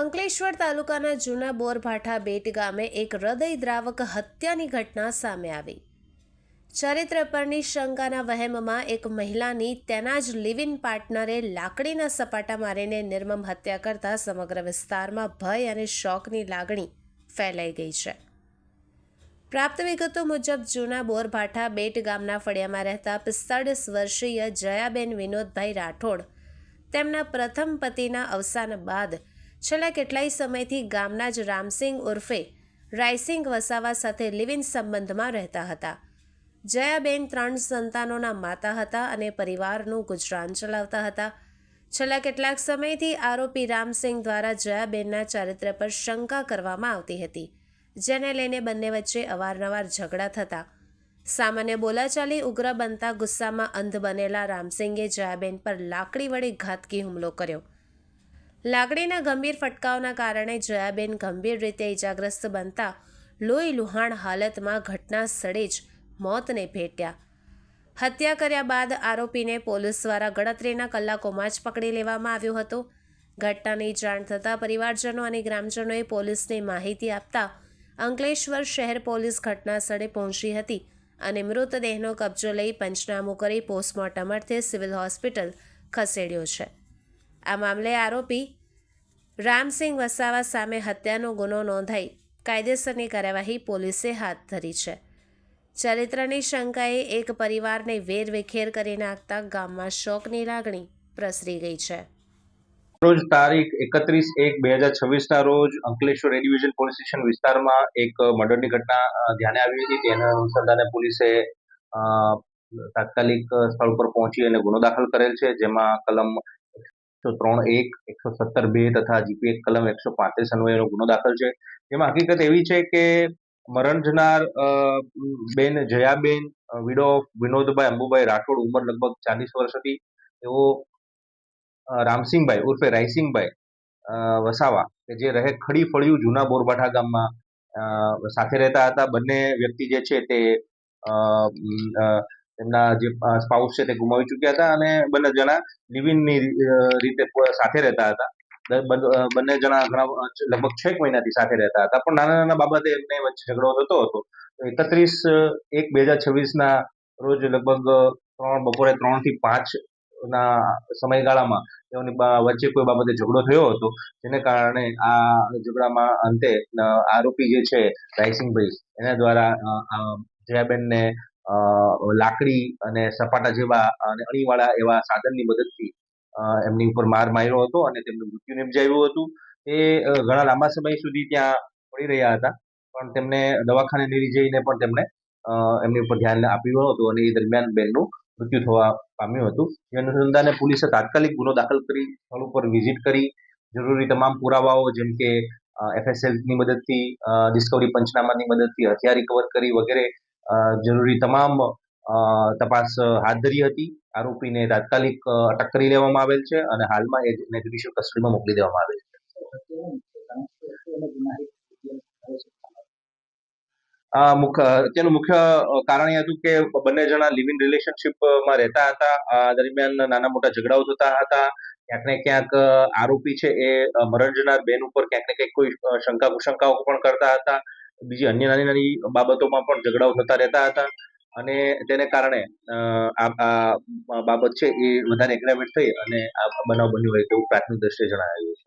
અંકલેશ્વર તાલુકાના જૂના બોરભાઠા બેટ ગામે એક હૃદયદ્રાવક હત્યાની ઘટના સામે આવી. ચરિત્ર પરની શંકાના વહેમમાં એક મહિલાની તેના જ લિવ ઇન પાર્ટનરે લાકડીના સપાટા મારીને નિર્મમ હત્યા કરતા સમગ્ર વિસ્તારમાં ભય અને શોકની લાગણી ફેલાઈ ગઈ છે. પ્રાપ્ત વિગતો મુજબ, જૂના બોરભાઠા બેટ ગામના ફળિયામાં રહેતા પિસ્તાળીસ વર્ષીય જયાબેન વિનોદભાઈ રાઠોડ તેમના પ્રથમ પતિના અવસાન બાદ છેલ્લા કેટલાય સમયથી ગામના જ રામસિંગ ઉર્ફે રાયસિંગ વસાવા સાથે લિવિન સંબંધમાં રહેતા હતા. જયાબેન ત્રણ સંતાનોના માતા હતા અને પરિવારનું ગુજરાન ચલાવતા હતા. છેલ્લા કેટલાક સમયથી આરોપી રામસિંગ દ્વારા જયાબેનના ચારિત્ર પર શંકા કરવામાં આવતી હતી, જેને લઈને બંને વચ્ચે અવારનવાર ઝઘડા થતા. સામાન્ય બોલાચાલી ઉગ્ર બનતા ગુસ્સામાં અંધ બનેલા રામસિંગે જયાબેન પર લાકડી વડે ઘાતકી હુમલો કર્યો. લાકડીના ગંભીર ફટકાઓના કારણે જયાબેન ગંભીર રીતે ઇજાગ્રસ્ત બનતા લોહી લુહાણ હાલતમાં ઘટના સ્થળે જ મોતને ભેટ્યા. હત્યા કર્યા બાદ આરોપીને પોલીસ દ્વારા ગણતરીના કલાકોમાં જ પકડી લેવામાં આવ્યો હતો. ઘટનાની જાણ થતાં પરિવારજનો અને ગ્રામજનોએ પોલીસને માહિતી આપતા અંકલેશ્વર શહેર પોલીસ ઘટના સ્થળે પહોંચી હતી અને મૃતદેહનો કબજો લઈ પંચનામું કરી પોસ્ટમોર્ટમ અર્થે સિવિલ હોસ્પિટલ ખસેડ્યો છે. આ મામલે આરોપી રામસિંહ વસાવા સામે હત્યાનો ગુનો નોંધાઈ કાયદેસરની કાર્યવાહી પોલીસે હાથ ધરી છે. ચરિત્રની શંકાએ એક પરિવારને વેરવિખેર કરી નાખતા ગામમાં શોકની લાગણી પ્રસરી ગઈ છે. રોજ તારીખ એકત્રીસ એક બે હજાર છવ્વીસના રોજ અંકલેશ્વર એ પોલીસ સ્ટેશન વિસ્તારમાં એક મર્ડરની ઘટના ધ્યાને આવી હતી. તેના અનુસંધાને પોલીસે તાત્કાલિક સ્થળ પર પહોંચી અને ગુનો દાખલ કરેલ છે, જેમાં કલમ એકસો ત્રણ એક, એકસો સત્તર બે તથા જીપી એક કલમ એકસો પાંત્રીસ અન્વયનો ગુનો દાખલ છે. જેમાં હકીકત એવી છે કે મરણ જનાર બેન જયાબેન વિડો ઓફ વિનોદભાઈ અંબુભાઈ રાઠોડ ઉંમર લગભગ ચાલીસ વર્ષ હતી. તેઓ રામસિંહભાઈ ઉર્ફે રાયસિંહભાઈ વસાવા કે જે રહે ખડી ફળિયું જૂના બોરબાઠા ગામમાં સાથે રહેતા હતા. બંને વ્યક્તિ જે છે તે તેમના જે સ્પાઉસ છે તે ગુમાવી ચૂક્યા હતા અને બંને જણા લિવિનની રીતે સાથે રહેતા હતા. બન- જણા ઘણા, લગભગ છ એક મહિનાથી સાથે રહેતા હતા. પણ નાના નાના બાબતે એમને વચ્ચે ઝઘડો થતો હતો. એકત્રીસ એક બે હજાર છવ્વીસના રોજ લગભગ ત્રણ, બપોરે ત્રણથી પાંચ ના સમયગાળામાં તેઓની વચ્ચે કોઈ બાબતે ઝઘડો થયો હતો. જેને કારણે આ ઝઘડામાં અંતે આરોપી જે છે રાયસિંગભાઈ એના દ્વારા જયાબેનને લાકડી અને સપાટા જેવા અને અણીવાળા એવા સાધનની મદદથી એમની ઉપર માર માર્યો હતો અને તેમનું મૃત્યુ નિપજાવ્યું હતું. એ ઘણા લાંબા સમય સુધી ત્યાં પડી રહ્યા હતા. પણ તેમને દવાખાને લઈ જઈને પણ તેમણે એમની ઉપર ધ્યાન આપ્યું હતું અને એ દરમિયાન બેનનું મૃત્યુ થવા પામ્યું હતું. એ અનુસંધાને પોલીસે તાત્કાલિક ગુનો દાખલ કરી, સ્થળ ઉપર વિઝિટ કરી. જરૂરી તમામ પુરાવાઓ જેમ કે એફએસએલની મદદથી ડિસ્કવરી પંચનામાની મદદથી હથિયાર રિકવર કરી વગેરે જરૂરી તમામ તપાસ હાથ ધરી હતી. આરોપીને તાત્કાલિક અટક કરી લેવામાં આવેલ છે અને હાલમાં એને જ્યુડિશિયલ કસ્ટડીમાં મોકલી દેવામાં આવેલ છે. તેનું મુખ્ય કારણ એ હતું કે બંને જણા લિવ ઇન રિલેશનશીપમાં રહેતા હતા. આ દરમિયાન નાના મોટા ઝઘડાઓ થતા હતા. ક્યાંક ને ક્યાંક આરોપી છે એ મરણ જનાર બેન ઉપર ક્યાંક ને ક્યાંક કોઈ શંકા કુશંકાઓ પણ કરતા હતા. બીજી અન્ય નાની નાની બાબતોમાં પણ ઝઘડાઓ થતા રહેતા હતા અને તેને કારણે આ બાબત છે એ વધારે એગ્રાવેટ થઈ અને આ બનાવ બન્યો હોય તેવું પ્રાથમિક દ્રષ્ટિએ જણાવ્યું છે.